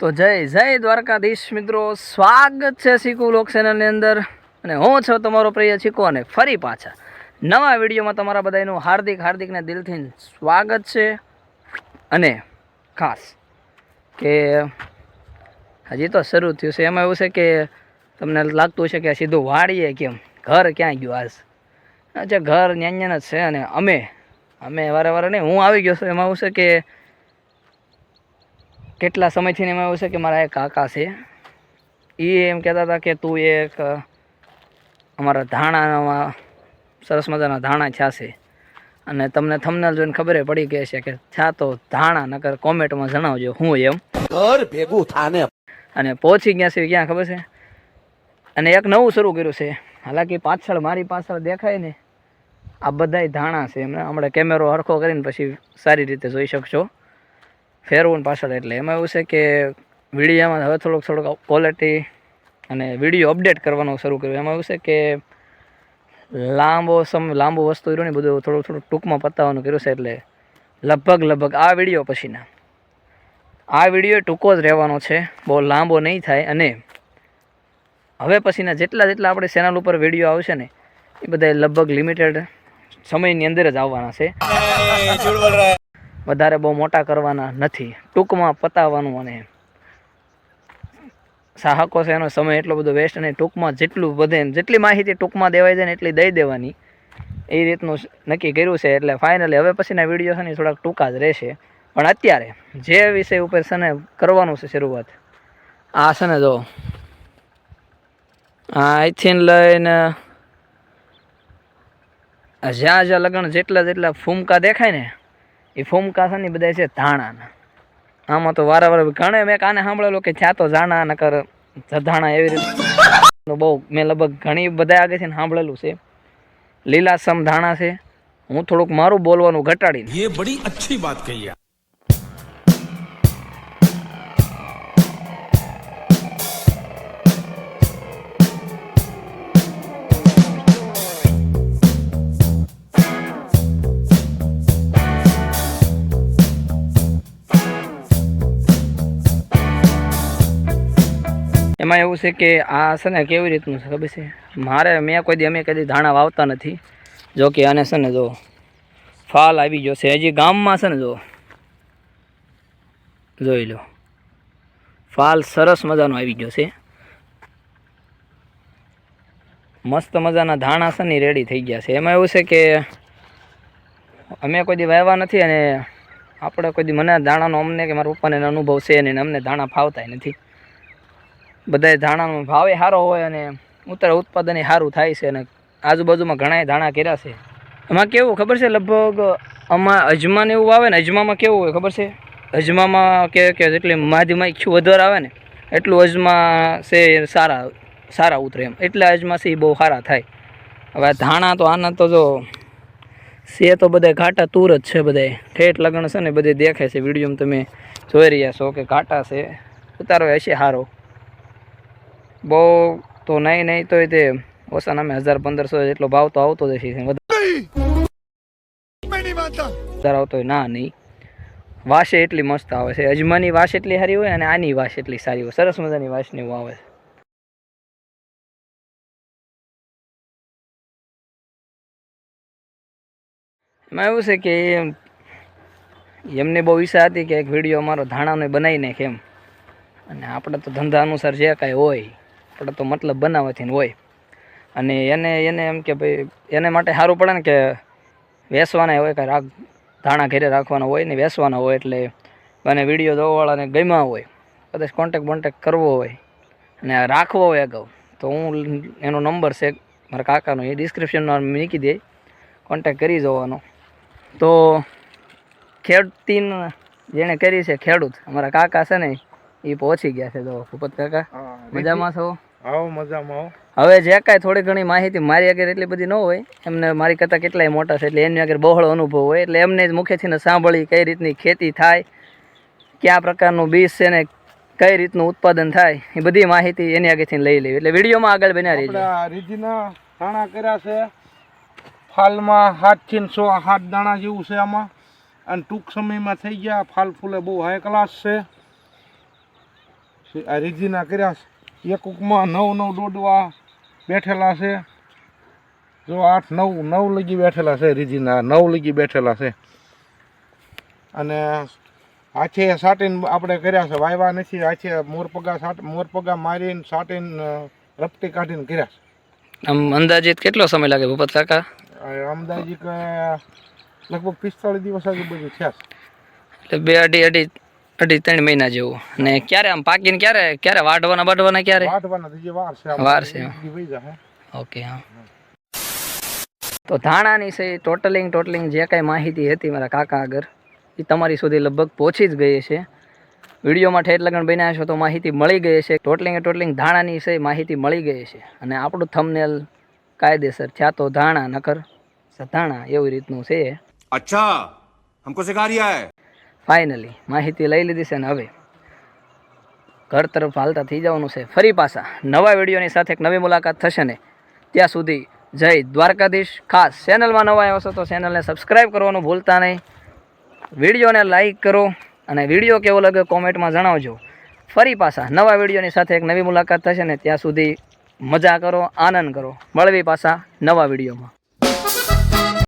તો જય જય દ્વારકાધીશ મિત્રો. સ્વાગત છે શીખુ લોક અંદર. અને હું છું તમારો પ્રિય શીખો અને ફરી પાછા નવા વિડીયોમાં તમારા બધાનું હાર્દિક હાર્દિકને દિલથી સ્વાગત છે. અને ખાસ કે હજી તો શરૂ થયું છે. એમાં એવું છે કે તમને લાગતું છે કે સીધું વાળીએ કેમ? ઘર ક્યાં ગયું આજ? અચ્છા, ઘર ન્યાન્યાન જ છે અને અમે અમે વારે વારે નહીં, હું આવી ગયો છું. એમાં એવું છે કે કેટલા સમયથી એમાં એવું છે કે મારા એક કાકા છે. એ એમ કહેતા હતા કે તું એક અમારા ધાણામાં સરસ મજાના ધાણા છાશે અને તમને થમનાલ જોઈને ખબર પડી ગઈ છે કે છા તો ધાણા નકર કોમેન્ટમાં જણાવજો હું એમ. ઘર ભેગું થાને. અને પહોંચી ગયા છે ક્યાં ખબર છે? અને એક નવું શરૂ કર્યું છે. હાલાકી પાછળ મારી પાછળ દેખાય ને. આ બધાય ધાણા છે એમને હમણાં કેમેરો હરખો કરીને પછી સારી રીતે જોઈ શકશો. ફેરવું પાછળ. એટલે એમાં એવું છે કે વિડીયામાં હવે થોડોક થોડોક ક્વોલિટી અને વીડિયો અપડેટ કરવાનું શરૂ કર્યું. એમાં એવું છે કે લાંબો સમ, લાંબો વસ્તુ રહ્યું ને બધું થોડું થોડું ટૂંકમાં પતાવવાનું કર્યું છે. એટલે લગભગ લગભગ આ વીડિયો પછીના. આ વીડિયો ટૂંકો જ રહેવાનો છે. બહુ લાંબો નહીં થાય. અને હવે પછીના જેટલા જેટલા આપણે ચેનલ ઉપર વીડિયો આવશે ને, એ બધા લગભગ લિમિટેડ સમયની અંદર જ આવવાના છે. વધારે બહુ મોટા કરવાના નથી. ટૂંકમાં પતાવવાનું અને સાહકો છે એનો સમય એટલો બધો વેસ્ટ અને ટૂંકમાં જેટલું વધે જેટલી માહિતી ટૂંકમાં દેવાય છે ને એટલી દઈ દેવાની. એ રીતનું નક્કી કર્યું છે એટલે ફાઇનલી હવે પછીના વીડિયો છે ને થોડાક ટૂંકા જ રહેશે. પણ અત્યારે જે વિષય ઉપર છે ને કરવાનું છે શરૂઆત. આ છે ને જો. અહીંથી લઈને જ્યાં જ્યાં લગ્ન જેટલા જેટલા ફૂમકા દેખાય ને એ ફોમકા છે ને બધા છે ધાણાના. આમાં તો વારંવાર ઘણે મેં કાને સાંભળેલો કે છાતો જાણા નકર ધાણા એવી રીતે. બહુ મેં લગભગ ઘણી બધા આગળ છે ને સાંભળેલું છે. લીલાસમ ધાણા છે. હું થોડુંક મારું બોલવાનું ઘટાડીને. બડી અચ્છી વાત કહી એમાં એવું છે કે આ છે ને કેવી રીતનું છે ખબર છે? મારે, મેં કોઈ દી અમે કદી ધાણા વાવતા નથી. જો કે આને છે ને જો ફાલ આવી ગયો છે. હજી ગામમાં છે ને જો, જોઈ લો. ફાલ સરસ મજાનો આવી ગયો છે. મસ્ત મજાના ધાણા છે ને રેડી થઈ ગયા છે. એમાં એવું છે કે અમે કોઈ દી વાવ્યા નથી અને આપણે કોઈ દી મને દાણાનો અમને કે મારા પપ્પાને અનુભવ છે અને અમને દાણા ફાવતાય નથી. બધાય ધાણાનો ભાવે સારો હોય અને ઉત્તર ઉત્પાદન સારું થાય છે અને આજુબાજુમાં ઘણાય ધાણા કર્યા છે. એમાં કેવું ખબર છે લગભગ આમાં અજમાને એવું આવે ને અજમામાં કેવું હોય ખબર છે? અજમામાં કે કે જેટલી માધી ઈચ્છું વધારે આવે ને એટલું અજમા છે સારા સારા ઉતરે એમ. એટલે અજમા છે એ બહુ સારા થાય. હવે ધાણા તો આના તો જો છે તો બધા ઘાટા તૂર જ છે બધાય. ઠેઠ લગ્ન છે ને બધે દેખાય છે. વિડીયોમાં તમે જોઈ રહ્યા છો કે ઘાટા છે. ઉતારો હશે સારો બહુ તો નહીં નહીં તો તે ઓછા નામે હજાર પંદરસો જેટલો ભાવ તો આવતો જ આવતો હોય, ના, નહીં. વાસે એટલી મસ્ત આવે છે. અજમાની વાસ એટલી સારી હોય અને આની વાસ એટલી સારી હોય. સરસ મજાની વાસની એવું આવે છે. એમાં એવું છે કે એમને બહુ ઈચ્છા હતી કે એક વીડિયો અમારો ધાણાનો બનાવી નાખે એમ. અને આપણે તો ધંધા અનુસાર જે કાંઈ હોય આપણે તો મતલબ બનાવવાથી હોય. અને એને એને એમ કે ભાઈ, એને માટે સારું પડે ને કે વેસવાના હોય કે રાખ, ધાણા ઘરે રાખવાના હોય ને વેસવાના હોય એટલે મને વીડિયો જોવાવાળાને ગમ્યા હોય, કદાચ કોન્ટેક બોન્ટેક કરવો હોય અને રાખવો હોય અગાઉ, તો હું એનો નંબર છે, મારા કાકાનો, એ ડિસ્ક્રિપ્શનમાં મૂકી દે કોન્ટેક કરી જોવાનો. તો ખેડતીન, જેણે કરી છે ખેડૂત, અમારા કાકા છે ને એ પહોંચી ગયા છે તો ભૂપત કાકા મજામાં છો? આવો મજામાં આવો હવે જે કાંઈ થોડી ઘણી માહિતી મારી આગળ એટલી બધી ન હોય એમને મારી કરતાં કેટલાય મોટા છે એટલે એમની આગળ બહોળો અનુભવ હોય એટલે એમને જ મુખેથી ને સાંભળી કઈ રીતની ખેતી થાય કયા પ્રકારનું બીજ છે ને કઈ રીતનું ઉત્પાદન થાય એ બધી માહિતી એની આગળથી લઈ લેવી. એટલે વિડીયોમાં આગળ બન્યા રહીજો. આ દાણા કર્યા છે ફાલમાં હાથથી સો હાથ દાણા જેવું છે આમાં અને ટૂંક સમયમાં થઈ ગયા ફાલ ફૂલે બહુ હાઈ ક્લાસ છે. આ રીજીના કર્યા છે. એક ઉકમાં નવ નવ દોડવા બેઠેલા છે. જો આઠ નવ નવ લગી બેઠેલા છે રીજીના નવ લગી બેઠેલા છે. અને આછે સાટીને આપણે કર્યા છે વાયવા નથી આછે મોરપગા સાટ મોરપગા મારીને સાટીને રપટી કાઢીને કર્યા છે. આમ અંદાજિત કેટલો સમય લાગે ભૂપત કાકા? અંદાજિત કે લગભગ પિસ્તાળીસ દિવસ આજુબાજુ થયા છે. એટલે બે અઢી અઢી અઢી ત્રણ મહિના જેવું. ને ક્યારે આમ પાકીને ક્યારે? ક્યારે વાઢવાના બાટવાના ક્યારે? વાર છે ઓકે હા. તો ધાણાની છે ટોટલિંગ ટોટલિંગ જે કાંઈ માહિતી હતી મારા કાકા આગળ એ તમારી સુધી લગભગ પહોંચી જ ગઈ છે. વિડીયોમાં ઠેઠ લગન બન્યા છો તો માહિતી મળી ગઈ છે. ટોટલિંગ ટોટલિંગ ધાણાની છે માહિતી મળી ગઈ છે. અને આપણું થમનેલ કાયદેસર થયા તો ધાણા નકર ધાણા એવી રીતનું છે. અચ્છા હમકો સિખા રહ્યા હે? ફાઇનલી માહિતી લઈ લીધી છે ને હવે. ઘર તરફ હાલતા થઈ જવાનું છે. ફરી પાછા નવા વિડીયોની સાથે એક નવી મુલાકાત થશે ને ત્યાં સુધી જય દ્વારકાધીશ. ખાસ ચેનલમાં નવા આવ્યો છો તો ચેનલને સબસ્ક્રાઈબ કરવાનું ભૂલતા નહીં. વિડીયોને લાઈક કરો અને વીડિયો કેવો લાગ્યો કોમેન્ટમાં જણાવજો. ફરી પાછા નવા વિડીયોની સાથે એક નવી મુલાકાત થશે ને ત્યાં સુધી મજા કરો, આનંદ કરો. મળવી પાછા નવા વિડીયોમાં.